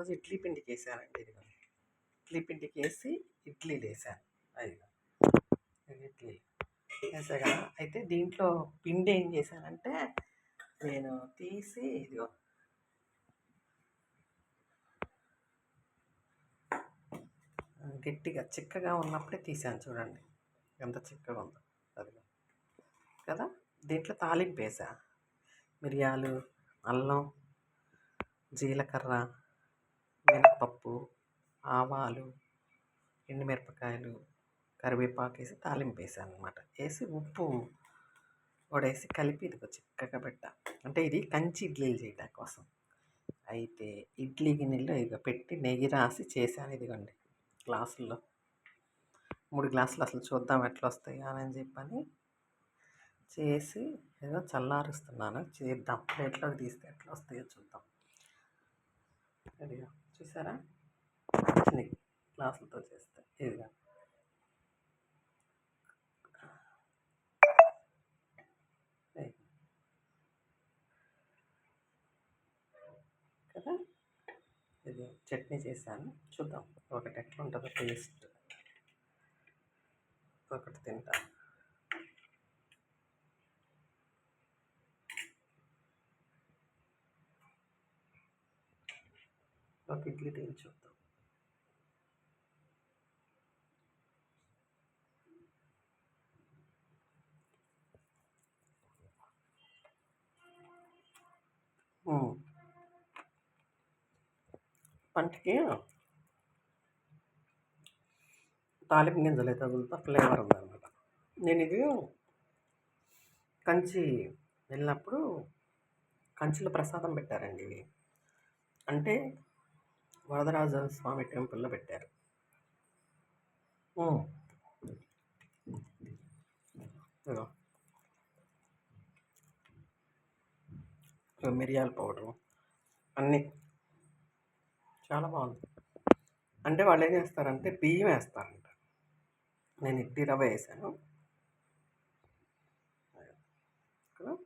ఈరోజు ఇడ్లీ పిండికి వేసానండి ఇదిగో. ఇడ్లీ పిండికి వేసి ఇడ్లీలు వేసాను అదిగో. ఇడ్లీ వేసా కదా అయితే దీంట్లో పిండి ఏం చేశానంటే నేను తీసి ఇదిగో. గట్టిగా చిక్కగా ఉన్నప్పుడే తీసాను చూడండి. ఎంత చిక్కగా ఉందో. అది కదా? దీంట్లో తాలింపు వేసా మిరియాలు అల్లం జీలకర్ర మినపప్పు ఆవాలు ఎండుమిరపకాయలు కరివేపాకు వేసి తాలింపు వేసాను అనమాట వేసి ఉప్పు వడేసి కలిపి ఇదిగో చిక్కగా పెట్ట. అంటే ఇది కంచి ఇడ్లీలు చేయడం కోసం. అయితే ఇడ్లీ గిన్నెలో ఇక పెట్టి నెయ్యి రాసి చేశాను ఇదిగోండి గ్లాసుల్లో. మూడు గ్లాసులు అసలు చూద్దాం ఎట్లా వస్తాయి అని చెప్పని చేసి ఏదో చల్లారుస్తున్నాను. చేద్దాం. ప్లేట్లోకి తీస్తే ఎట్లా వస్తాయో చూద్దాం. ఇదిగా చూసారా? వచ్చినాయి గ్లాసులతో చేస్తే ఇదిగా. కదా? ఇది చట్నీ చేశాను. చూద్దాం. ఒకటి ఎట్లా ఉంటుందో టేస్ట్. ఒకటి తింటాను. ఒక ఇడ్లీ తిని చూద్దాం. పంటకి తాలింపు గింజలు అయితే తగులుతా ఫ్లేవర్ ఉందన్నమాట. నేను ఇది కంచి వెళ్ళినప్పుడు కంచిలో ప్రసాదం పెట్టారండి. ఇవి అంటే వరదరాజ స్వామి టెంపుల్లో పెట్టారు. మిరియాల పౌడరు. అన్నీ. చాలా బాగుంది. అంటే వాళ్ళు ఏం చేస్తారంటే బియ్యం వేస్తారంట. నేను ఇడ్లీ రవ్వ వేసాను. ఇక్కడ.